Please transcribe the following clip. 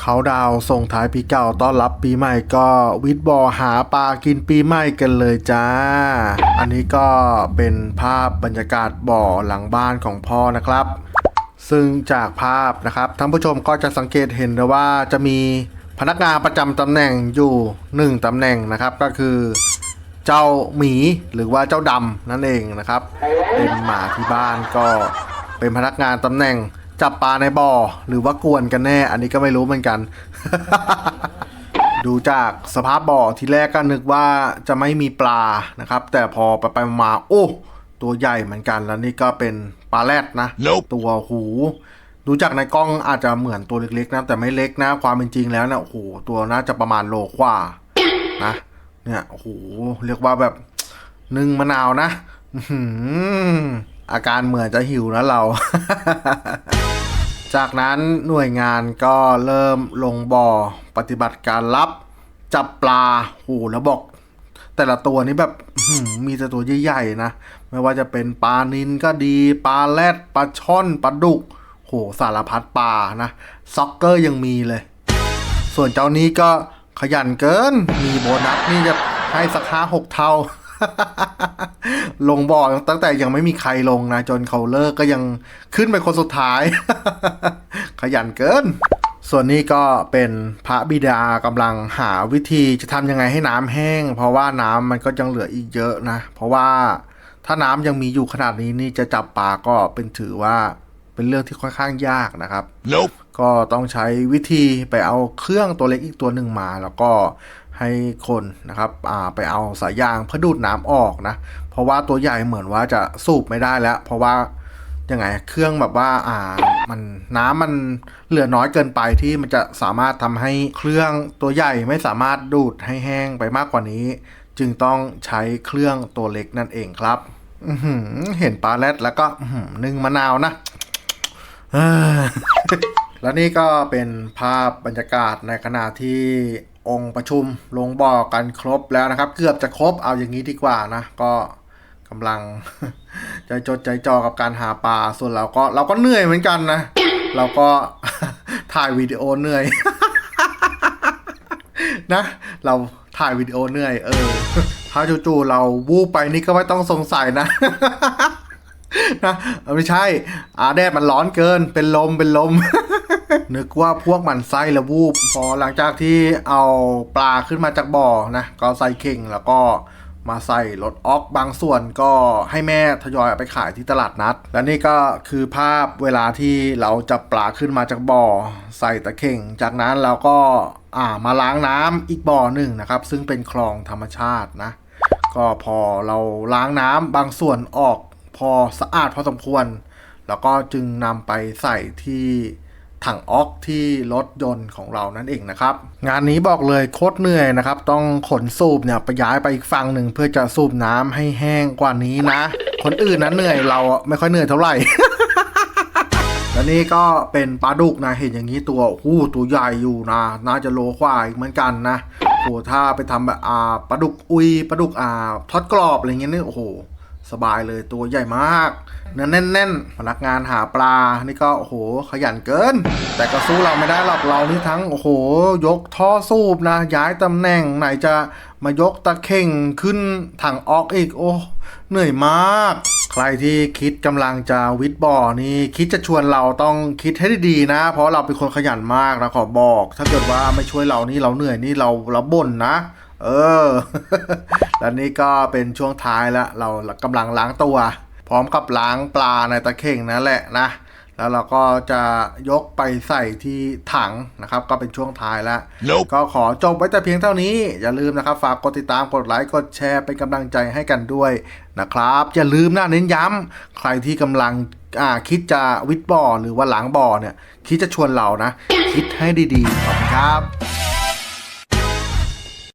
เขาดาวส่งท้ายปีเก่าต้อนรับปีใหม่ก็วิดบอหาปลากินปีใหม่กันเลยจ้า อันนี้ก็เป็นภาพบรรยากาศบ่อหลังบ้านของพ่อนะครับ ซึ่งจากภาพนะครับท่านผู้ชมก็จะสังเกตเห็นได้ว่าจะมีพนักงานประจำตำแหน่งอยู่หนึ่งตำแหน่งนะครับก็คือเจ้าหมีหรือว่าเจ้าดำนั่นเองนะครับ เป็นหมาที่บ้านก็เป็นพนักงานตำแหน่ง จับปลาในบ่อหรือว่ากวนกันแน่ อันนี้ก็ไม่รู้เหมือนกัน ดูจากสภาพบ่อทีแรกก็นึกว่าจะไม่มีปลานะครับ แต่พอไปไปๆมาๆโอ้ตัวใหญ่เหมือนกันแล้วนี่ก็เป็นปลาแรดนะ Nope ตัวหูดูจากในกล้องอาจจะเหมือนตัวเล็กๆนะแต่ไม่เล็กนะ ความเป็นจริงแล้วนะโอ้โหตัวน่าจะประมาณโลกว่านะเนี่ยโอ้โหเรียกว่าแบบนึ่งมะนาวนะอื้อหืออาการเหมือนจะหิวนะเรา จากนั้นหน่วยงานก็เริ่มลงบ่อปฏิบัติการรับจับปลาโหแล้วบอก แต่ละตัวนี้แบบมีแต่ตัวใหญ่ๆนะ ไม่ว่าจะเป็นปลานินก็ดีปลาแรดปลาช่อนปลาดุก โหสารพัดปลานะซ็อกเกอร์ยังมีเลย ส่วนเจ้านี้ก็ขยันเกิน มีโบนัสนี่จะให้สักห้าหกเท่า ลงบ่อตั้งแต่ยังไม่มีใครลงนะ จนเขาเลิกก็ยังขึ้นไปคนสุดท้าย ขยันเกิน ส่วนนี้ก็เป็นพระบิดากำลังหาวิธีจะทำยังไงให้น้ำแห้ง เพราะว่าน้ำมันก็ยังเหลืออีกเยอะนะ เพราะว่าถ้าน้ำยังมีอยู่ขนาดนี้นี่จะจับปลาก็เป็นถือว่า เป็นเรื่องที่ค่อนข้างยากนะครับ Nope. ก็ต้องใช้วิธีไปเอาเครื่องตัวเล็กอีกตัวหนึ่งมา แล้วก็ให้คนนะครับอ่าไปเอาสายยางเพื่อดูดน้ำออกนะ เพราะว่าตัวใหญ่เหมือนว่าจะสูบไม่ได้แล้ว เพราะว่ายังไงเครื่องแบบว่าอ่ามันน้ำมันเหลือน้อยเกินไปที่มันจะสามารถทำให้เครื่องตัวใหญ่ไม่สามารถดูดให้แห้งไปมากกว่านี้ จึงต้องใช้เครื่องตัวเล็กนั่นเองครับอื้อหือเห็นปลาแรดแล้วก็อื้อหือนึ่งมะนาวนะเอ้อ และนี่ก็เป็นภาพบรรยากาศในขณะที่องค์ประชุมลงบ่อกันครบแล้วนะครับ เกือบจะครบเอาอย่างนี้ดีกว่านะ ก็กำลังใจจดใจจ่อกับการหาปลาส่วนเราก็เราก็เหนื่อยเหมือนกันนะ เราก็ถ่ายวิดีโอเหนื่อยนะ เราถ่ายวิดีโอเหนื่อยเออถ้าจู่ๆเราวูบไปนี่ก็ไม่ต้องสงสัยนะ นะไม่ใช่อาแดดมันร้อนเกินเป็นลมเป็นลม นึกว่าพวกมันไส้แล้ววูบพอหลังจากที่เอาปลาขึ้นมาจากบ่อนะก็ใส่เข่งแล้วก็มาใส่รถออกบางส่วนก็ให้แม่ทยอยไปขายที่ตลาดนัด และนี่ก็คือภาพเวลาที่เราจับปลาขึ้นมาจากบ่อ ใส่ตะเข่ง จากนั้นเราก็อ่ามาล้างน้ำอีกบ่อหนึ่งนะครับ ซึ่งเป็นคลองธรรมชาตินะ ก็พอเราล้างน้ำบางส่วนออก พอสะอาดพอสมควร แล้วก็จึงนำไปใส่ที่ถังออกที่รถยนต์ของเรานั่นเองนะครับ งานนี้บอกเลยโคตรเหนื่อยนะครับ ต้องขนสูบเนี่ยไปย้ายไปอีกฝั่งหนึ่งเพื่อจะสูบน้ำให้แห้งกว่านี้นะ คนอื่นนั้นเหนื่อยเราอะไม่ค่อยเหนื่อยเท่าไหร่ และนี่ก็เป็นปลาดุกนะเห็นอย่างนี้ตัวโอ้ตัวใหญ่อยู่นะ น่าจะโลกว่าอีกเหมือนกันนะโอ้ถ้าไปทำแบบอ่าปลาดุกอุยปลาดุกอ่าทอดกรอบอะไรเงี้ยนี่โอ้โห สบายเลยตัวใหญ่มากเนื้อแน่นๆ พนักงานหาปลา นี่ก็โอ้โหขยันเกิน แต่ก็สู้เราไม่ได้หรอกเรานี่ทั้งโอ้โห ยกท่อสูบนะ ย้ายตำแหน่งไหนจะมายกตะเข่งขึ้นถังออกอีกโอ้เหนื่อยมาก ใครที่คิดกำลังจะวิทย์บ่อนี่คิดจะชวนเราต้องคิดให้ดีๆนะ เพราะเราเป็นคนขยันมากนะขอบอก ถ้าเกิดว่าไม่ช่วยเรานี่เราเหนื่อยนี่เราเราบ่นนะ เออ แล้วนี่ก็เป็นช่วงท้ายแล้วเรากำลังล้างตัว พร้อมกับล้างปลาในตะเข่งนั่นแหละนะ แล้วเราก็จะยกไปใส่ที่ถังนะครับ ก็เป็นช่วงท้ายแล้ว Nope. ก็ขอจบไว้แต่เพียงเท่านี้ อย่าลืมนะครับ ฝากกดติดตามกดไลค์กดแชร์เป็นกำลังใจให้กันด้วยนะครับ อย่าลืมนะเน้นย้ำใครที่กำลังอ่าคิดจะวิทย์บ่อหรือว่าล้างบ่อเนี่ย คิดจะชวนเรานะ คิดให้ดีๆขอบคุณครับ